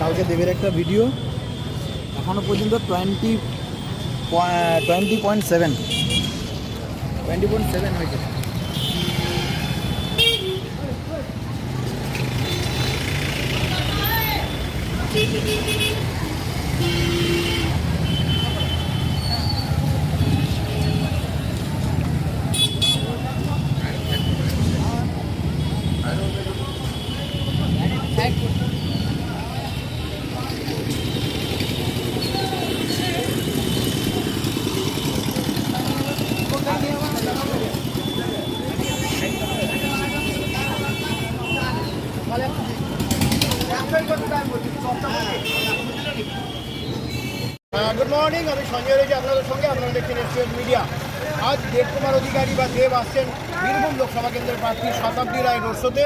কালকে দেবের একটা ভিডিও এখনও পর্যন্ত twenty twenty point seven twenty point seven হয়েছে গুড মর্নিং আমি সঞ্জয় রয়েছি আপনাদের সঙ্গে আপনারা দেখছেন এসপিএস মিডিয়া আজ দেব কুমার অধিকারী বা দেব আসছেন বীরভূম লোকসভা কেন্দ্রের প্রার্থী শতাব্দী রায় রোড শোতে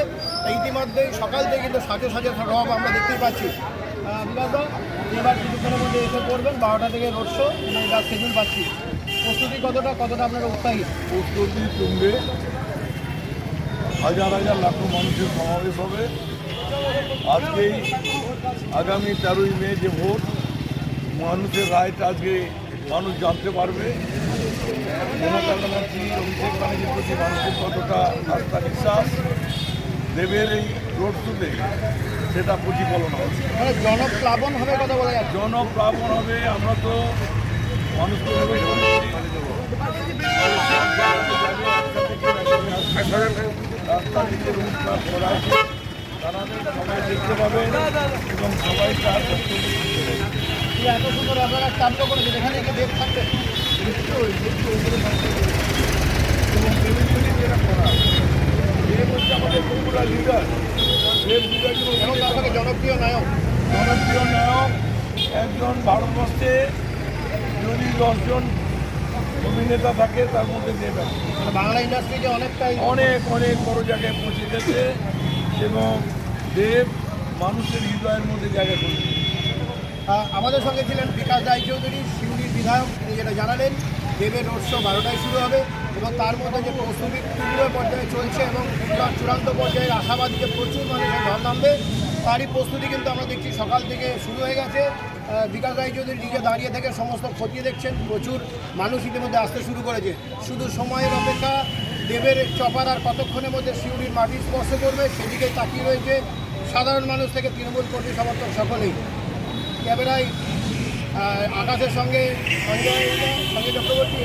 ইতিমধ্যেই সকাল থেকে কিন্তু সাজো সাজো রব আমরা দেখতেই পাচ্ছি। এবার কিছুক্ষণের মধ্যে এসে পড়বেন, বারোটা থেকে রোড শো এটা পাচ্ছি। প্রস্তুতি কতটা কতটা আপনারা উৎসাহী? প্রস্তুতি তুঙ্গে। হাজার হাজার লাখো মানুষের সমাবেশ হবে। আজকেই আগামী তেরোই মে যে ভোট মানুষের রায়টা আজকে মানুষ জানতে পারবে। মমতা ব্যানার্জি অভিষেক ব্যানার্জির প্রতি মানুষের কতটা আস্থা বিশ্বাস দেবের এই রোড শুতে সেটা প্রতিফলন হবে। মানে জনপ্লাবন হবে কথা বলা যাচ্ছে। জনপ্লাবন হবে আমরা তো মানুষকে রাস্তা থেকে রোডকার করা তারা সবাই দেখতে পাবে এবং সবাই তার বক্তব্য শুনতে পাবে। যে এত সুন্দর আপনারা কার্য করেছেন এখানে কি দেব থাকবে। এবং দেবের যেটা করা হচ্ছে আমাদের পপুলার লিডার দেব লিডার এবং তার সঙ্গে জনপ্রিয় নায়ক জনপ্রিয় নায়ক একজন ভারতবর্ষে যদি দশজন অভিনেতা থাকে তার মধ্যে দেব একজন। মানে বাংলা ইন্ডাস্ট্রিতে অনেকটাই অনেক অনেক বড় জায়গায় পৌঁছে গেছে এবং দেব মানুষের হৃদয়ের মধ্যে জায়গা করে নিয়েছে। আহ, আমাদের সঙ্গে ছিলেন বিকাশ রায়চৌধুরী সিউড়ির বিধায়ক। তিনি যেটা জানালেন দেবের রোড শো বারোটায় শুরু হবে এবং তার মধ্যে যে প্রস্তুতি তীব্র পর্যায়ে চলছে এবং চূড়া- চূড়ান্ত পর্যায়ে আশাবাদী যে প্রচুর মানুষের ঢল নামবে, তারই প্রস্তুতি কিন্তু আমরা দেখছি সকাল থেকে শুরু হয়ে গেছে। বিকাশ রায়চৌধুরী নিজে দাঁড়িয়ে থেকে সমস্ত খতিয়ে দেখছেন, প্রচুর মানুষ ইতিমধ্যে আসতে শুরু করেছে। শুধু সময়ের অপেক্ষা, দেবের চপার আর কতক্ষণের মধ্যে সিউড়ির মাটি স্পর্শ করবে, সেদিকে তাকিয়ে রয়েছে সাধারণ মানুষ থেকে তৃণমূল কর্মী সমর্থক সকলেই। ক্যামেরায় আকাশের সঙ্গে সঞ্জয় সঞ্জয় চক্রবর্তী